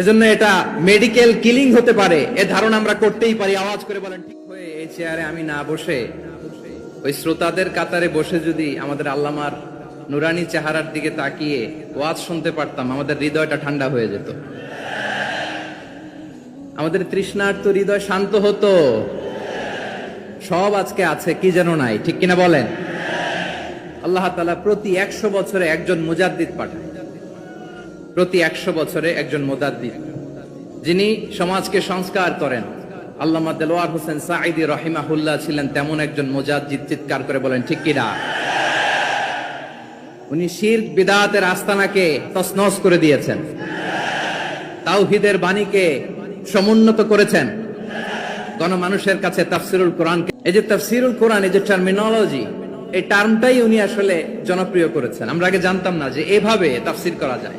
এজন্য এটা medical killing হতে পারে। এ ধারণা আমরা করতেই পারি। আওয়াজ করে বলেন, ঠিক হয়ে এই চেয়ারে আমি না বসে, ওই শ্রোতাদের কাতারে বসে যদি আমাদের আল্লামার নুরানি চেহারার দিকে তাকিয়ে ওয়াজ শুনতে পারতাম, আমাদের হৃদয়টা ঠান্ডা হয়ে যেত। আমাদের তৃষ্ণার্ত হৃদয় শান্ত হতো। সব আজকে আছে, কি যেন নাই, ঠিক কিনা বলেন? আল্লাহ তালা প্রতি একশো বছরে একজন মুজাদ্দিদ পাঠায়। প্রতি একশো বছরে একজন মুজাদ্দিদ যিনি সমাজকে সংস্কার করেন। আল্লামা দেলোয়ার হোসেন সাঈদি রহিমাহুল্লাহ ছিলেন তেমন একজন মুজাদ্দিদ, চিৎকার করে বলেন, ঠিক কিনা উনি শির বিদাতের আস্তানাকে তসনস করে দিয়েছেন। তাওহিদের বাণীকে সমুন্নত করেছেন। গণমানুষের কাছে তাফসিরুল কোরআন এই যে তাফসিরুল কোরআন, এই যে টার্মিনোলজি এই টার্মটাই উনি আসলে জনপ্রিয় করেছেন। আমরা আগে জানতাম না যে এভাবে তাফসির করা যায়।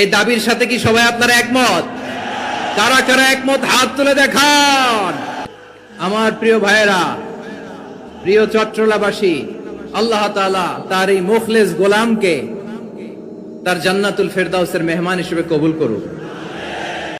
এই দাবির সাথে কি সবাই আপনারা একমত? কারা কারা একমত, হাত তুলে দেখান। আমার প্রিয় ভাইয়েরা, প্রিয় চট্টলাবাসী আল্লাহ তাআলা তার এই মুখলেস গোলামকে তার জান্নাতুল ফেরদাউসের মেহমান হিসেবে কবুল করুক।